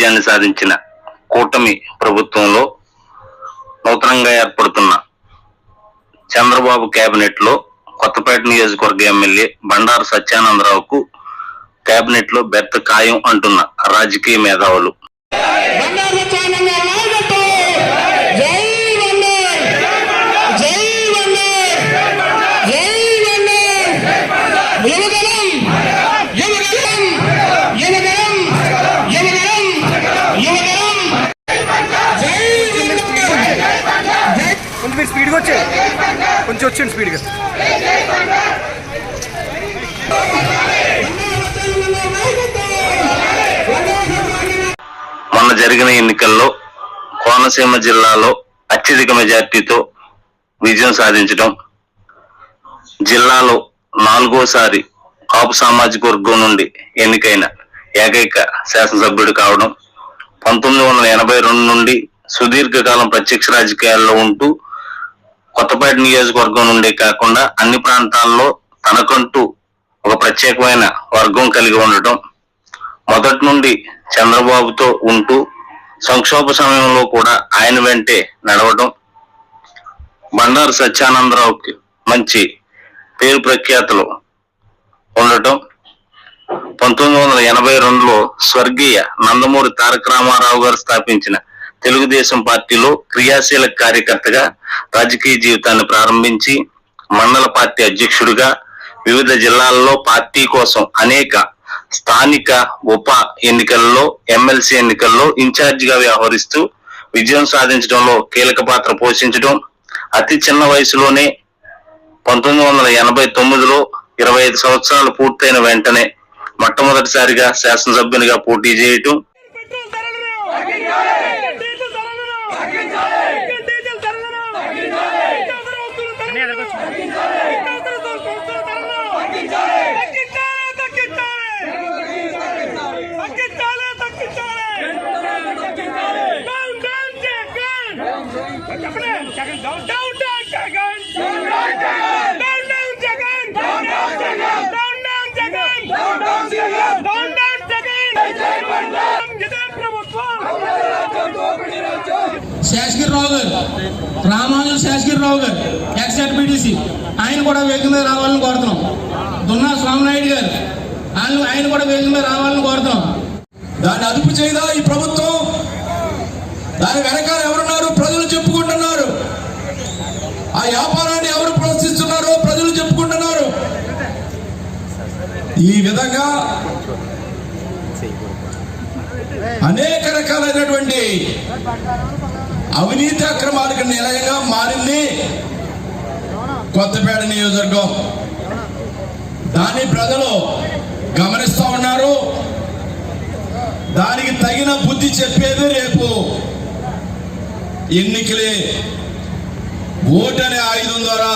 విజయాన్ని సాధించిన కూటమి ప్రభుత్వంలో నూతనంగా ఏర్పడుతున్న చంద్రబాబు కేబినెట్లో కొత్తపేట నియోజకవర్గ ఎమ్మెల్యే బండారు సత్యానందరావుకు కేబినెట్లో బెర్త్ ఖాయం అంటున్న రాజకీయ మేధావులు. స్పీడ్గా వచ్చే కొంచెం వచ్చాను స్పీడ్గా. మొన్న జరిగిన ఎన్నికల్లో కోనసీమ జిల్లాలో అత్యధిక మెజార్టీతో విజయం సాధించడం జిల్లాలో నాలుగోసారి కాపు సామాజిక వర్గం నుండి ఎన్నికైన ఏకైక శాసనసభ్యుడు కావడం పంతొమ్మిది వందల ఎనభై రెండు నుండి సుదీర్ఘకాలం ప్రత్యక్ష రాజకీయాల్లో ఉంటూ కొత్తపేట నియోజకవర్గం నుండే కాకుండా అన్ని ప్రాంతాల్లో తనకంటూ ఒక ప్రత్యేకమైన వర్గం కలిగి ఉండటం మొదటి నుండి చంద్రబాబుతో ఉంటూ సంక్షోభ సమయంలో కూడా ఆయన వెంటే నడవడం బండారు సత్యానందరావుకి మంచి పేరు ప్రఖ్యాతులు ఉండటం పంతొమ్మిది వందల ఎనభై రెండులో స్వర్గీయ నందమూరి తారక రామారావు గారు స్థాపించిన తెలుగుదేశం పార్టీలో క్రియాశీల కార్యకర్తగా రాజకీయ జీవితాన్ని ప్రారంభించి మండల పార్టీ అధ్యక్షుడిగా వివిధ జిల్లాల్లో పార్టీ కోసం అనేక స్థానిక ఉప ఎన్నికల్లో ఎమ్మెల్సీ ఎన్నికల్లో ఇన్ఛార్జిగా వ్యవహరిస్తూ విజయం సాధించడంలో కీలక పాత్ర పోషించడం. అతి చిన్న వయసులోనే పంతొమ్మిది వందల ఎనభై తొమ్మిదిలో ఇరవై ఐదు సంవత్సరాలు పూర్తయిన వెంటనే మొట్టమొదటిసారిగా శాసనసభ్యునిగా పోటీ చేయటం. శేషగిరిరావు గారు రామానుజు శేషగిరిరావు గారు ఎక్స్ఎడ్బిటిసి బీటీసీ ఆయన కూడా వేగం మీద రావాలని కోరుతున్నాం. దున్నా స్వామినాయుడు గారు ఆయన ఆయన కూడా వేగం మీద రావాలని కోరుతున్నాం. దాన్ని అదుపు చేయదా ఈ ప్రభుత్వం? దాని వెనకాల ఎవరున్నారు? ప్రజలు చెప్పుకుంటున్నారు. ఆ వ్యాపారాన్ని ఎవరు ప్రోత్సహిస్తున్నారో ప్రజలు చెప్పుకుంటున్నారు. ఈ విధంగా అనేక రకాలైనటువంటి అవినీతి అక్రమాలకు నిలయంగా మారింది కొత్తపేట నియోజకవర్గం. దాన్ని ప్రజలు గమనిస్తూ ఉన్నారు. దానికి తగిన బుద్ధి చెప్పేది రేపు ఎన్నికలే. ఓటు అనే ఆయుధం ద్వారా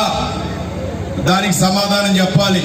దానికి సమాధానం చెప్పాలి.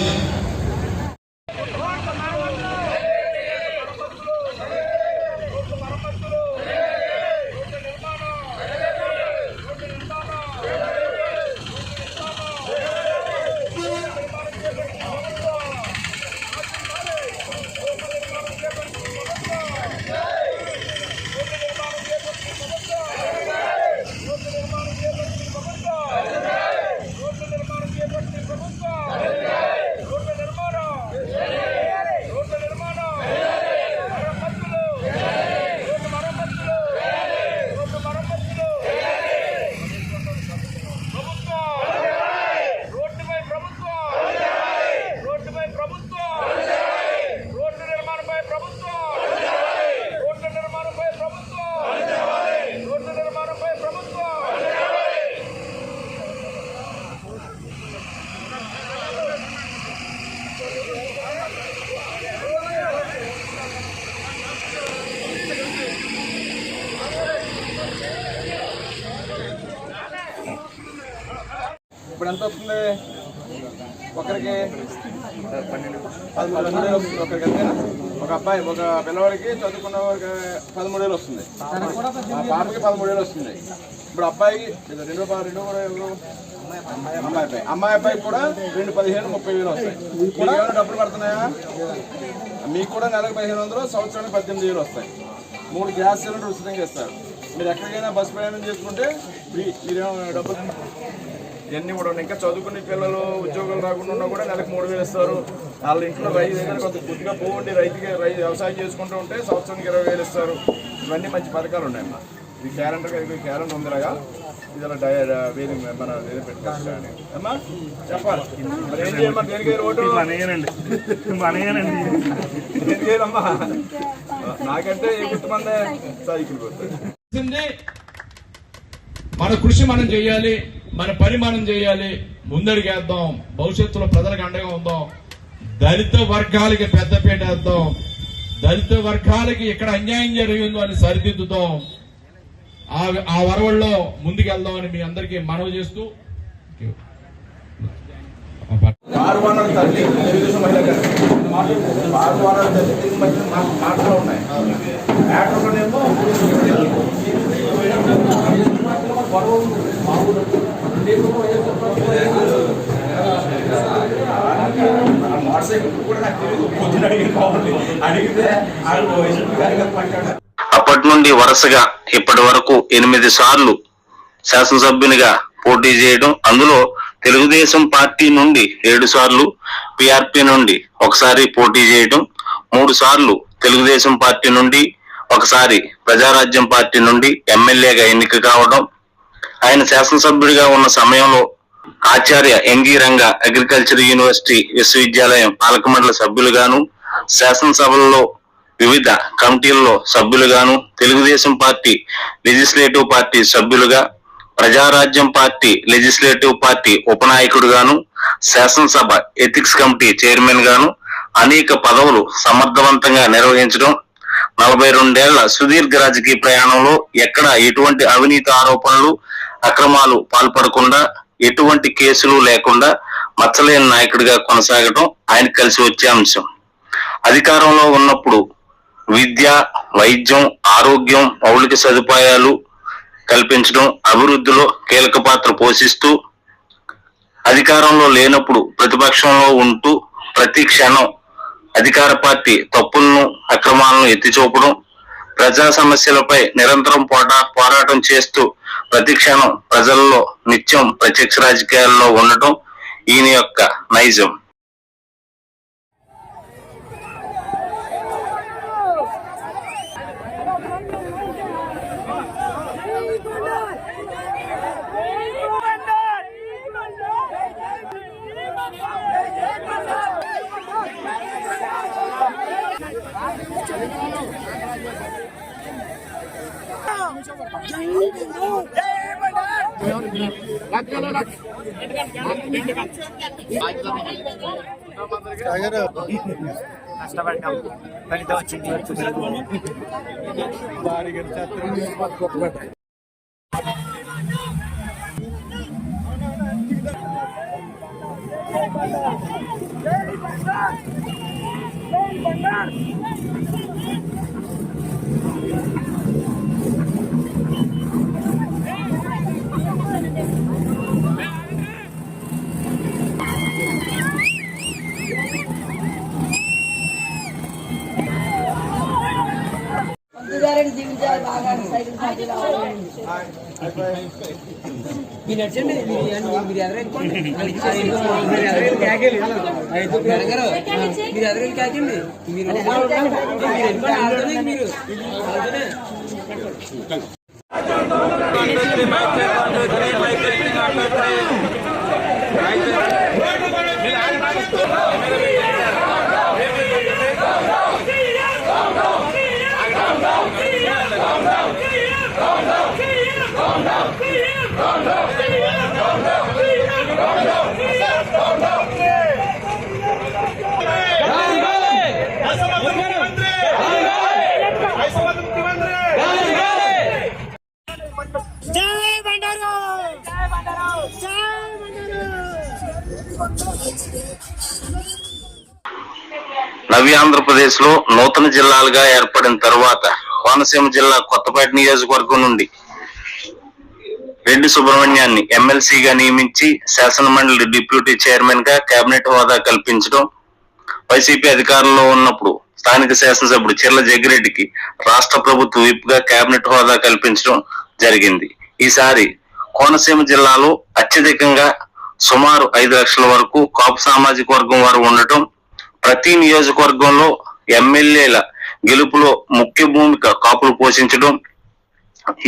ఎంత వస్తుంది ఒకరికి పదమూడు వేలు వస్తుంది. ఒకరికి అంతేనా? ఒక అబ్బాయి ఒక పిల్లవాడికి చదువుకున్న పదమూడు వేలు వస్తుంది. పాపకి పదమూడు వేలు వస్తుంది. ఇప్పుడు అబ్బాయి రెండు రెండు కూడా ఎవరు? అమ్మాయి అబ్బాయి. అమ్మాయి అబ్బాయికి కూడా రెండు పదిహేను ముప్పై వేలు వస్తాయి. డబ్బులు పడుతున్నాయా? మీకు కూడా నెలకు పదిహేను వందలు సంవత్సరానికి పద్దెనిమిది వేలు వస్తాయి. మూడు గ్యాస్ సిలిండర్ ఉచితంగా ఇస్తారు. మీరు ఎక్కడికైనా బస్ ప్రయాణం చేసుకుంటే మీరేమో డబ్బులు ఇవన్నీ కూడా ఉన్నాయి. ఇంకా చదువుకునే పిల్లలు ఉద్యోగాలు రాకుండా ఉన్నా కూడా నెలకు మూడు వేలు ఇస్తారు. వాళ్ళ ఇంట్లో రైతు కొంత కొద్దిగా పోండి రైతుకి రైతు వ్యవసాయం చేసుకుంటూ ఉంటే సంవత్సరానికి ఇరవై వేలు ఇస్తారు. ఇవన్నీ మంచి పథకాలు ఉన్నాయమ్మా ఇది క్యాలెండర్ ఇది క్యాలెండర్ ఉందిలాగా ఇది అలా డై వేది మన ఏదో పెట్టుకోవచ్చు అని. అమ్మా చెప్పాలి. మరి ఏం చేయమ్మా దేనికి ఓటు? దేనికి వేయాలమ్మా నాకంటే ఏ గుర్తుమందే సైకిల్ పోతుంది మన కృషి మనం చేయాలి. మన పని మనం చేయాలి ముందడిగేద్దాం భవిష్యత్తులో ప్రజలకు అండగా ఉందాం. దళిత వర్గాలకి పెద్దపీట వేద్దాం. దళిత వర్గాలకి ఇక్కడ అన్యాయం జరిగిందో అని సరిదిద్దుదాం. ఆ ఆ వరవల్లో ముందుకెళ్దామని మీ అందరికీ మనవి చేస్తూ ఆరు తల్లి తెలుగుదేశం మహిళ తల్లి మాటలు ఉన్నాయి. యాక్టర్లోనేమో మోటార్ సైకిల్ కూడా నాకు తెలియదు పొద్దున కావాలి అడిగితే అప్పటి నుండి వరుసగా ఇప్పటి వరకు ఎనిమిది సార్లు శాసనసభ్యునిగా పోటీ చేయడం అందులో తెలుగుదేశం పార్టీ నుండి ఏడు సార్లు పిఆర్పి నుండి ఒకసారి పోటీ చేయడం మూడు సార్లు తెలుగుదేశం పార్టీ నుండి ఒకసారి ప్రజారాజ్యం పార్టీ నుండి ఎమ్మెల్యేగా ఎన్నిక కావడం ఆయన శాసనసభ్యుడిగా ఉన్న సమయంలో ఆచార్య ఎంగి రంగ అగ్రికల్చర్ యూనివర్సిటీ విశ్వవిద్యాలయం పాలకమండల సభ్యులుగాను శాసనసభల్లో వివిధ కమిటీల్లో సభ్యులుగాను తెలుగుదేశం పార్టీ లెజిస్లేటివ్ పార్టీ సభ్యులుగా ప్రజారాజ్యం పార్టీ లెజిస్లేటివ్ పార్టీ ఉపనాయకుడుగాను శాసనసభ ఎథిక్స్ కమిటీ చైర్మన్ గాను అనేక పదవులు సమర్థవంతంగా నిర్వహించడం నలభై రెండేళ్ళ సుదీర్ఘ రాజకీయ ప్రయాణంలో ఎక్కడ ఎటువంటి అవినీతి ఆరోపణలు అక్రమాలు పాల్పడకుండా ఎటువంటి కేసులు లేకుండా మచ్చలేని నాయకుడిగా కొనసాగడం ఆయన కలిసి వచ్చే అంశం. అధికారంలో ఉన్నప్పుడు విద్య వైద్యం ఆరోగ్యం మౌలిక సదుపాయాలు కల్పించడం అభివృద్ధిలో కీలక పాత్ర పోషిస్తూ అధికారంలో లేనప్పుడు ప్రతిపక్షంలో ఉంటూ ప్రతి క్షణం అధికార పార్టీ తప్పులను అక్రమాలను ఎత్తి చూపడం ప్రజా సమస్యలపై నిరంతరం పోటా పోరాటం చేస్తూ ప్రతిక్షణం ప్రజల్లో నిత్యం ప్రత్యక్ష రాజకీయాల్లో ఉండటం ఈయన యొక్క నైజం. కష్టపడ్డాం ఫలితం వచ్చింది పంచదారని మీరు నచ్చండి మీరు మీరు- మీరు ఎదరెళ్ళి కాకండి మీరు ఎదరెళ్ళి కాకండి మీరు? మీరు మీరు ఆంధ్రప్రదేశ్లో నూతన జిల్లాలుగా ఏర్పడిన తర్వాత కోనసీమ జిల్లా కొత్తపేట నియోజకవర్గం నుండి రెడ్డి సుబ్రహ్మణ్యాన్ని ఎమ్మెల్సీగా నియమించి శాసన మండలి డిప్యూటీ చైర్మన్గా కేబినెట్ హోదా కల్పించడం వైసీపీ అధికారంలో ఉన్నప్పుడు స్థానిక శాసనసభ్యుడు చిర్ల జగ్గిరెడ్డికి రాష్ట్ర ప్రభుత్వ విప్గా కేబినెట్ హోదా కల్పించడం జరిగింది. ఈసారి కోనసీమ జిల్లాలో అత్యధికంగా సుమారు ఐదు లక్షల వరకు కాపు సామాజిక వర్గం వారు ఉండటం ప్రతి నియోజకవర్గంలో ఎమ్మెల్యేల గెలుపులో ముఖ్య భూమిక కాపులు పోషించడం.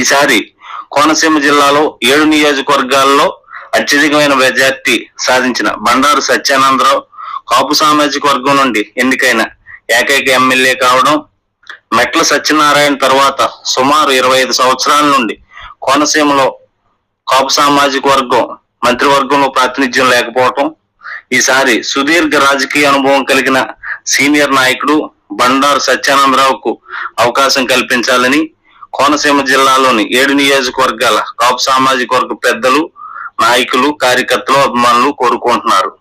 ఈసారి కోనసీమ జిల్లాలో ఏడు నియోజకవర్గాల్లో అత్యధికమైన మెజార్టీ సాధించిన బండారు సత్యానందరావు కాపు సామాజిక వర్గం నుండి ఎన్నికైన ఏకైక ఎమ్మెల్యే కావడం. మెట్ల సత్యనారాయణ తర్వాత సుమారు ఇరవై ఐదు సంవత్సరాల నుండి కోనసీమలో కాపు సామాజిక వర్గం మంత్రివర్గంలో ప్రాతినిధ్యం లేకపోవటం ఈసారి సుదీర్ఘ రాజకీయ అనుభవం కలిగిన సీనియర్ నాయకుడు బండారు సత్యానందరావుకు అవకాశం కల్పించాలని కోనసీమ జిల్లాలోని ఏడు నియోజకవర్గాల కాపు సామాజిక వర్గ పెద్దలు నాయకులు కార్యకర్తలు అభిమానులు కోరుకుంటున్నారు.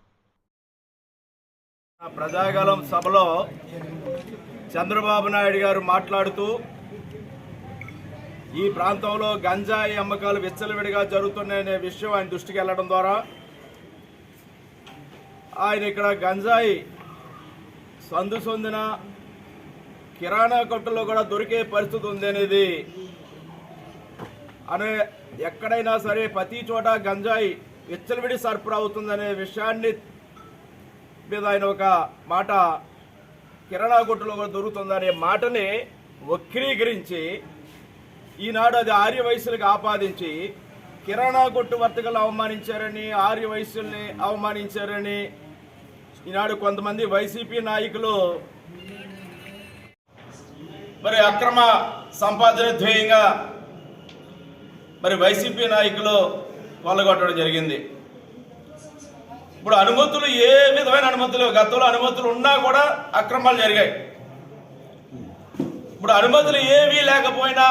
ప్రజాగలం సభలో చంద్రబాబు నాయుడు గారు మాట్లాడుతూ ఈ ప్రాంతంలో గంజాయి అమ్మకాలు విచ్చలవిడిగా జరుగుతున్నాయనే విషయం ఆయన దృష్టికి వెళ్ళడం ద్వారా ఆయన ఇక్కడ గంజాయి సందు సొందిన కిరాణా కొట్టులో కూడా దొరికే పరిస్థితి ఉంది అనేది. అనే ఎక్కడైనా సరే ప్రతి చోట గంజాయి విచ్చలవిడి సరఫరా అవుతుందనే విషయాన్ని మీద ఆయన ఒక మాట కిరాణా కొట్టులో కూడా దొరుకుతుందనే మాటని వక్రీకరించి ఈనాడు అది ఆర్య వయసులకు ఆపాదించి కిరాణా కొట్టు వర్తకులు అవమానించారని ఆర్య వయసుల్ని అవమానించారని ఈనాడు కొంతమంది వైసీపీ నాయకులు మరి అక్రమ సంపాదన ధ్యేయంగా మరి వైసీపీ నాయకులు కొల్లగొట్టడం జరిగింది. ఇప్పుడు అనుమతులు ఏ విధమైన అనుమతులు గతంలో అనుమతులు ఉన్నా కూడా అక్రమాలు జరిగాయి. ఇప్పుడు అనుమతులు ఏవీ లేకపోయినా